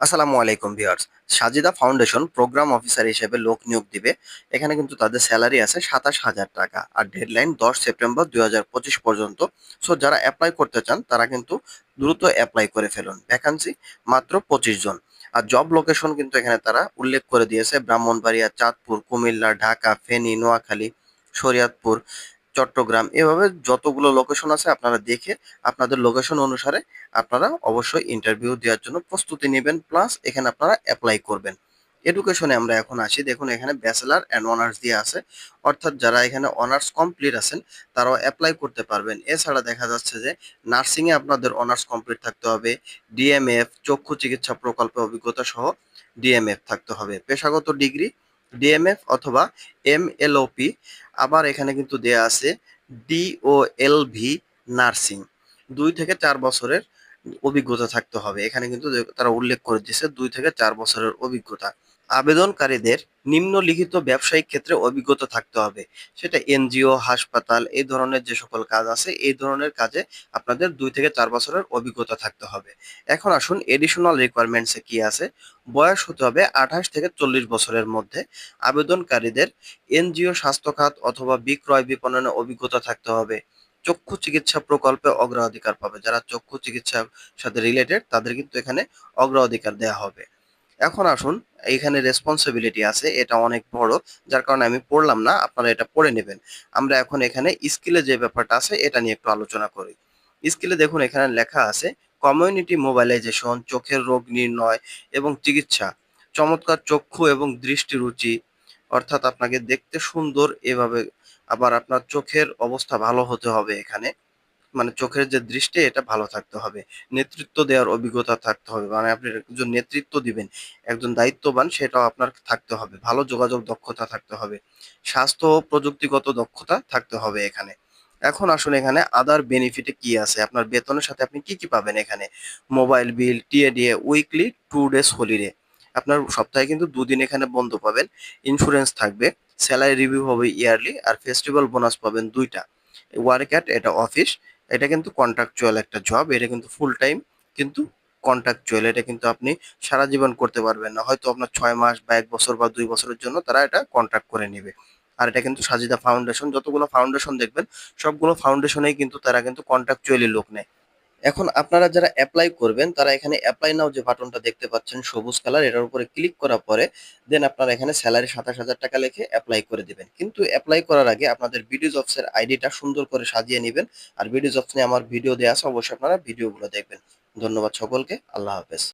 আসসালামু আলাইকুম viewers. Sajida foundation programme officer হিসেবে লোক নিয়োগ দিবে। এখানে কিন্তু তাদের স্যালারি আছে সাতাশ হাজার টাকা আর ডেডলাইন দশ সেপ্টেম্বর দুই হাজার পঁচিশ পর্যন্ত। সো যারা অ্যাপ্লাই করতে চান, তারা কিন্তু দ্রুত অ্যাপ্লাই করে ফেলুন। ভ্যাকান্সি মাত্র পঁচিশ জন। আর জব লোকেশন কিন্তু এখানে তারা উল্লেখ করে দিয়েছে। ব্রাহ্মণবাড়িয়া, চাঁদপুর, কুমিল্লা, ঢাকা, ফেনী, নোয়াখালী, শরিয়াতপুর চট্টগ্রাম। এভাবে যতগুলো লোকেশন আছে আপনারা দেখে আপনাদের লোকেশন অনুসারে আপনারা অবশ্যই ইন্টারভিউ দেওয়ার জন্য প্রস্তুতি নেবেন প্লাস এখানে আপনারা অ্যাপ্লাই করবেন। এডুকেশনে আমরা এখন আসি। দেখুন, এখানে ব্যাচেলার অ্যান্ড অনার্স দিয়ে আছে। অর্থাৎ যারা এখানে অনার্স কমপ্লিট আছেন, তারাও অ্যাপ্লাই করতে পারবেন। এছাড়া দেখা যাচ্ছে যে নার্সিংয়ে আপনাদের অনার্স কমপ্লিট থাকতে হবে। ডিএমএফ চক্ষু চিকিৎসা প্রকল্পে অভিজ্ঞতা সহ ডিএমএফ থাকতে হবে। পেশাগত ডিগ্রি ডিএমএফ অথবা এমএলওপি আবার এখানে কিন্তু দেয়া আছে ডিওএলভি নার্সিং দুই থেকে চার বছরের অভিজ্ঞতা থাকতে হবে। এখানে কিন্তু তারা উল্লেখ করে দিয়েছে দুই থেকে চার বছরের অভিজ্ঞতা। আবেদনকারীদের নিম্নলিখিত ব্যবসায়িক ক্ষেত্রে অভিজ্ঞতা থাকতে হবে। সেটা এনজিও, হাসপাতাল, এই ধরনের যে সকল কাজ আছে, এই ধরনের কাজে আপনাদের দুই থেকে চার বছরের অভিজ্ঞতা থাকতে হবে। এখন আসুন এডিশনাল রিকোয়ারমেন্টসে কি আছে? বয়স হতে হবে আঠাশ থেকে চল্লিশ বছরের মধ্যে। আবেদনকারীদের এনজিও, স্বাস্থ্য খাত অথবা বিক্রয় বিপণনে অভিজ্ঞতা থাকতে হবে। চক্ষু চিকিৎসা প্রকল্পে অগ্রাধিকার পাবে। যারা চক্ষু চিকিৎসার সাথে রিলেটেড তাদের কিন্তু এখানে অগ্রাধিকার দেওয়া হবে। এখন আসুন, এইখানে রেসপন্সিবিলিটি আছে, এটা অনেক বড়, যার কারণে আমি পড়লাম না, আপনারা এটা পড়ে নেবেন। আমরা এখন এখানে স্কিলে যে ব্যাপারটা আছে, এটা নিয়ে একটু আলোচনা করি। স্কিলে দেখুন, এখানে লেখা আছে কমিউনিটি মোবাইলাইজেশন চোখের রোগ নির্ণয় এবং চিকিৎসা। চমৎকার চক্ষু এবং দৃষ্টি রুচি অর্থাৎ আপনাকে দেখতে সুন্দর, এভাবে আবার আপনার চোখের অবস্থা ভালো হতে হবে এখানে। মানে চোখের যে দৃষ্টি, এটা ভালো থাকতে হবে। নেতৃত্ব দেওয়ার অভিজ্ঞতা থাকতে হবে। মানে আপনি একজন নেতৃত্ব দিবেন, একজন দায়িত্ববান, সেটাও আপনার থাকতে হবে। ভালো যোগাযোগ দক্ষতা থাকতে হবে। স্বাস্থ্য ও প্রযুক্তিগত দক্ষতা থাকতে হবে এখানে। এখন আসলে এখানে আদার বেনিফিটে কি আছে? আপনার বেতনের সাথে আপনি কি কি পাবেন এখানে? Mobile bill TA DA weekly two days holiday আপনার সপ্তাহে কিন্তু দুদিন এখানে বন্ধ পাবেন। ইন্স্যুরেন্স থাকবে। স্যালারি রিভিউ হবে ইয়ারলি আর ফেস্টিভ্যাল বোনাস পাবেন দুইটা। ওয়ার্ক অ্যাট এটা অফিস, এটা কিন্তু কন্ট্রাকচুয়াল একটা জব এটা কিন্তু ফুল টাইম কিন্তু কন্ট্রাকচুয়াল এটা কিন্তু আপনি সারা জীবন করতে পারবেন না। হয়তো আপনার ছয় মাস বা এক বছর বা দুই বছরের জন্য তারা এটা কন্ট্রাক্ট করে নেবে। আর এটা কিন্তু সাজিদা ফাউন্ডেশন যতগুলো ফাউন্ডেশন দেখবেন, সবগুলো ফাউন্ডেশনেই কিন্তু তারা কিন্তু কন্ট্রাকচুয়ালি লোক নেয়। এখন আপনারা যারা অ্যাপ্লাই করবেন, তারা এখানে অ্যাপ্লাই নাও যে বাটনটা দেখতে পাচ্ছেন, সবুজ কালার এটার উপরে ক্লিক করার পরে দেন আপনারা এখানে স্যালারি সাতাশ হাজার টাকা লিখে অ্যাপ্লাই করে দেবেন। কিন্তু অ্যাপ্লাই করার আগে আপনাদের ভিডিও জবসের আইডিটা সুন্দর করে সাজিয়ে নেবেন আর ভিডিও জবস নিয়ে আমার ভিডিও দেওয়া আছে, অবশ্যই আপনারা ভিডিওগুলো দেখবেন। ধন্যবাদ সকলকে, আল্লাহ হাফেজ।